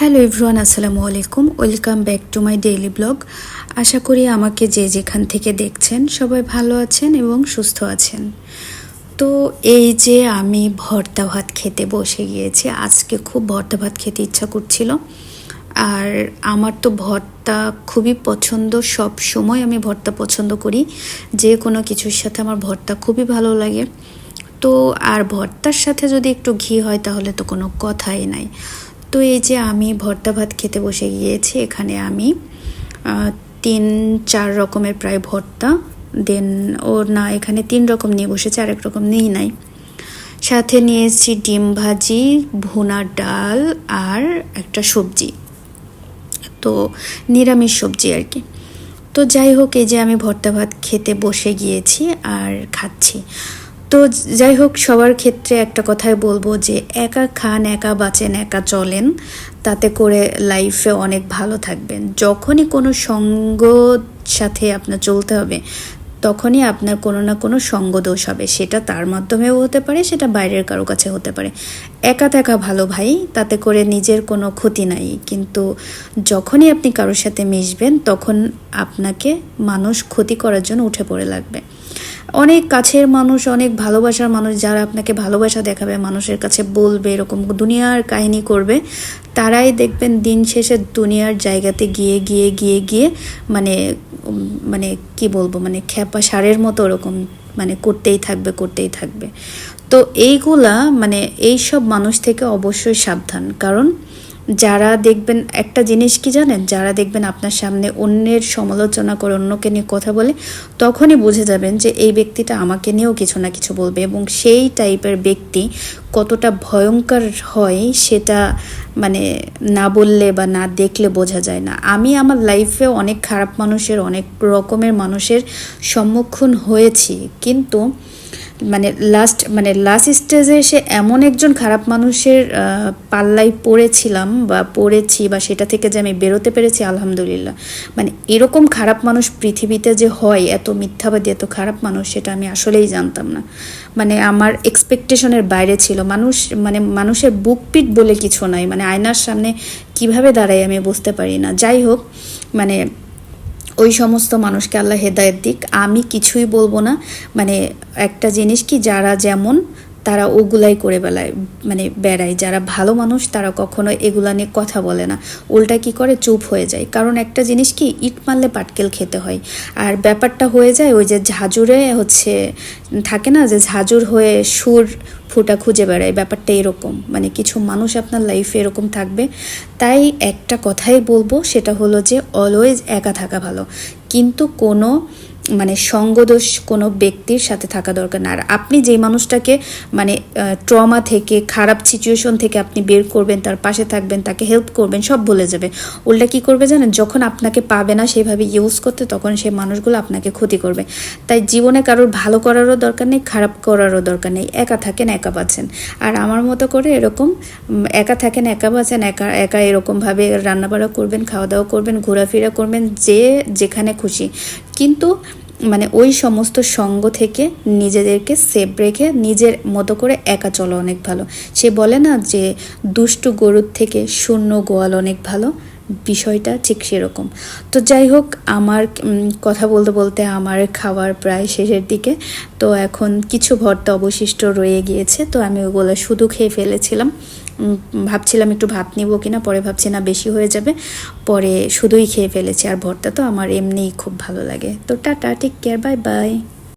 Hello everyone, আসসালামু আলাইকুম। Welcome back to my daily blog. আশা করি আমাকে যে যেখান থেকে দেখছেন সবাই ভালো আছেন এবং সুস্থ আছেন। তো এই যে আমি ভর্তা ভাত খেতে বসে গিয়েছি, আজকে খুব ভর্তা ভাত খেতে ইচ্ছা করছিল। আর আমার তো ভর্তা খুবই পছন্দ, সব সময় আমি ভর্তা পছন্দ করি। যে কোনো কিছুর সাথে আমার ভর্তা খুবই ভালো লাগে। তো আর ভর্তার সাথে যদি একটু ঘি হয় তাহলে তো কোনো কথাই নাই। তো এই যে আমি ভর্তা ভাত খেতে বসে গিয়েছি, এখানে আমি তিন, চার রকমের প্রায় ভর্তা, দেন ও না, এখানে তিন রকম নিয়ে বসেছে, আরেক রকম নেই নাই। সাথে নিয়েছি ডিম ভাজি, ভুনা ডাল আর একটা সবজি। তো নিরামিষ সবজি আর কি। তো যাই হোক, এই যে আমি ভর্তা ভাত খেতে বসে গিয়েছি আর খাচ্ছি। তো যাই হোক, সবার ক্ষেত্রে একটা কথাই বলব যে একা খান, একা বাঁচেন, একা চলেন, তাতে করে লাইফে অনেক ভালো থাকবেন। যখনই কোনো সঙ্গ সাথে আপনার চলতে হবে, তখনই আপনার কোনো না কোনো সঙ্গ দোষ হবে। সেটা তার মাধ্যমেও হতে পারে, সেটা বাইরের কারও কাছে হতে পারে। একা থাকা ভালো ভাই, তাতে করে নিজের কোনো ক্ষতি নাই। কিন্তু যখনই আপনি কারোর সাথে মিশবেন, তখন আপনাকে মানুষ ক্ষতি করার জন্য উঠে পড়ে লাগবে। অনেক কাছের মানুষ, অনেক ভালোবাসার মানুষ যারা আপনাকে ভালোবাসা দেখাবে, মানুষের কাছে বলবে, এরকম দুনিয়ার কাহিনী করবে, তারাই দেখবেন দিন শেষে দুনিয়ার জায়গাতে গিয়ে গিয়ে গিয়ে গিয়ে মানে মানে কি বলব মানে খ্যাপা সারের মতো ওরকম মানে করতেই থাকবে করতেই থাকবে। তো এইগুলা মানে এই সব মানুষ থেকে অবশ্যই সাবধান। কারণ যারা দেখবেন একটা জিনিস কি জানেন? যারা দেখবেন আপনার সামনে অন্যের সমালোচনা করে অন্যকে নিয়ে কথা বলে, তখনই বুঝে যাবেন যে এই ব্যক্তিটা আমাকে নিয়েও কিছু না কিছু বলবে এবং সেই টাইপের ব্যক্তি কতটা ভয়ঙ্কর হয় সেটা মানে না বললে বা না দেখলে বোঝা যায় না। আমি আমার লাইফে অনেক খারাপ মানুষের, অনেক রকমের মানুষের সম্মুখীন হয়েছি। কিন্তু মানে লাস্ট মানে লাস্ট স্টেজে এসে এমন একজন খারাপ মানুষের পাল্লায় পড়েছিলাম বা পড়েছি বা সেটা থেকে যে আমি বেরোতে পেরেছি, আলহামদুলিল্লাহ। মানে এরকম খারাপ মানুষ পৃথিবীতে যে হয়, এত মিথ্যাবাদী, এত খারাপ মানুষ, সেটা আমি আসলেই জানতাম না। মানে আমার এক্সপেকটেশনের বাইরে ছিল। মানুষ মানে মানুষের বুকপিট বলে কিছু নাই। মানে আয়নার সামনে কীভাবে দাঁড়াই আমি বুঝতে পারি না। যাই হোক মানে ওই সমস্ত মানুষকে আল্লাহ হেদায়ত দিক। আমি কিছুই বলব না। মানে একটা জিনিস কি, যারা যেমন তারা ওগুলাই করে বেলায় মানে বেড়ায়। যারা ভালো মানুষ, তারা কখনো এগুলা নিয়ে কথা বলে না। উল্টা কি করে? চুপ হয়ে যায়। কারণ একটা জিনিস কি? ইট মারলে পাটকেল খেতে হয়। আর ব্যাপারটা হয়ে যায় ওই যে ঝাঁঝুরে হচ্ছে, থাকে না যে ঝাঁঝুর হয়ে সুর ফুটা খুঁজে বেড়ায়। ব্যাপারটা এরকম। মানে কিছু মানুষ আপনার লাইফে এরকম থাকবে। তাই একটা কথাই বলব, সেটা হলো যে অলওয়েজ একা থাকা ভালো। কিন্তু কোনো মানে সঙ্গদোষ কোনো ব্যক্তির সাথে থাকা দরকার না। আর আপনি যেই মানুষটাকে মানে ট্রমা থেকে, খারাপ সিচুয়েশন থেকে আপনি বের করবেন, তার পাশে থাকবেন, তাকে হেল্প করবেন, সব ভুলে যাবে। উল্টা কী করবে জানেন? যখন আপনাকে পাবে না সেভাবে ইউজ করতে, তখন সেই মানুষগুলো আপনাকে ক্ষতি করবে। তাই জীবনে কারোর ভালো করারও দরকার নেই, খারাপ করারও দরকার নেই। একা থাকেন, একা বাঁচেন। আর আমার মতো করে এরকম একা থাকেন, একা বাঁচেন, একা একা এরকমভাবে রান্নাবাড়া করবেন, খাওয়া দাওয়া করবেন, ঘোরাফেরা করবেন, যে যেখানে খুশি। কিন্তু মানে ওই সমস্ত সঙ্গ থেকে নিজেদেরকে সেভ রেখে নিজের মতো করে একা চলো অনেক ভালো। সে বলে না যে, দুষ্টু গরুর থেকে শূন্য গোয়াল অনেক ভালো। বিষয়টা ঠিক সেরকম। তো যাই হোক, আমার কথা বলতে বলতে আমার খাবার প্রায় শেষের দিকে। তো এখন কিছু ভর্তা অবশিষ্ট রয়ে গিয়েছে, তো আমি ওগুলো শুধু খেয়ে ফেলেছিলাম। ভাবছিলাম একটু ভাত নিব কিনা, পরে ভাবছি না, বেশি হয়ে যাবে। পরে শুধুই খেয়ে ফেলেছি, আর ভর্তা তো আমার এমনিই খুব ভালো লাগে। তো tata take care bye bye